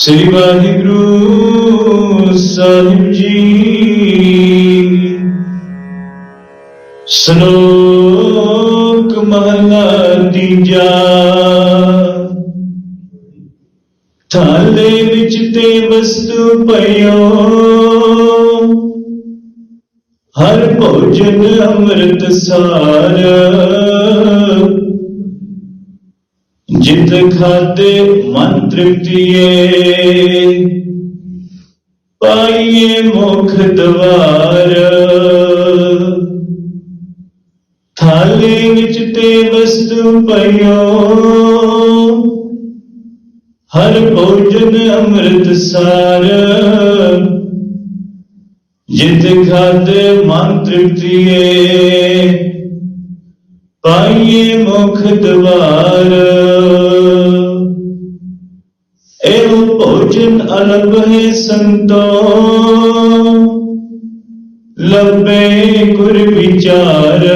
ਸ੍ਰੀ ਵਾਹਿਗੁਰੂ ਸਾਹਿਬ ਜੀ। ਸ਼ਲੋਕ ਮਹਲਾ ਤੀਜਾ। ਥਾਲੇ ਵਿੱਚ ਤੇ ਵਸਤੂ ਪਇਓ ਹਰ ਭੋਜਨ ਅੰਮ੍ਰਿਤ ਸਾਰ ਜਿਤ ਖਾਦੇ ਮਨ ਤ੍ਰਿਪਤੀਏ ਪਾਈਏ ਮੁਖ ਦਵਾਰ। ਥਾਲੇ ਵਿੱਚ ਤੇ ਵਸਤੂ ਪਈਓ, ਹਰ ਭੋਜਨ ਅੰਮ੍ਰਿਤ ਸਾਰ ਜਿਤ ਖਾਦੇ ਮਨ ਤ੍ਰਿਪਤੀਏ ਪਾਈਏ ਮੁਖ ਦਵਾਰ। ਭੋਜਨ ਅਲਬ ਹੈ ਸੰਤੋ। ਲੱਭੇ ਗੁਰ ਵਿਚਾਰ।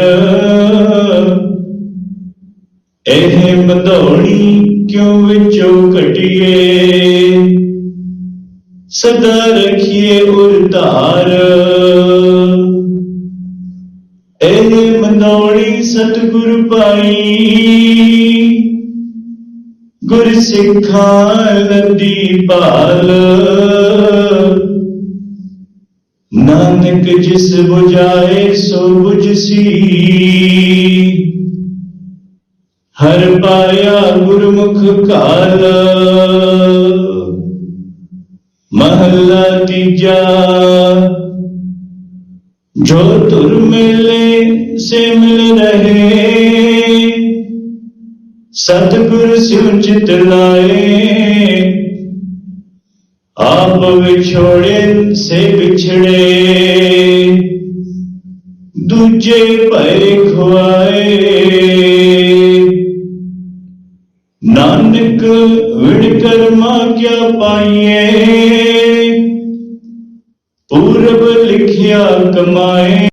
ਇਹ ਬਧੌਣੀ ਕਿਉ ਵਿੱਚੋਂ ਘਟੀਏ ਸਦਾ ਰਖੀਏ ਉਰਤਾਰ ਇਹ ਮਨੋੜੀ ਸਤਿਗੁਰ ਪਾਈ। ਗੁਰ ਸਿੱਖਾਂ ਲੱਦੀ ਭਾਲ ਨਾਨਕ ਜਿਸ 부ਝਾਏ ਸੋ 부ਝਸੀ ਹਰ ਪਾਇਆ ਗੁਰਮੁਖ ਕਾਲ ਮਹੱਲਾ ਤੀਜਾ। ਜੋ ਤੁਰ ਮਿਲੇ ਸੇ ਮਿਲ ਰਹੇ। ਸਤਿਗੁਰ ਸਿਉ ਚਿਤ ਲਾਏ। ਆਪ ਵਿਛੋੜੇ, ਸੇ ਵਿਛੜੇ। ਦੂਜੇ ਭਏ ਖੁਆਏ। ਨਾਨਕ ਵਿਣ ਕਰਮਾ ਕਿਆ ਪਾਈਏ। ਪੂਰਬ ਲਿਖਿਆ ਕਮਾਏ।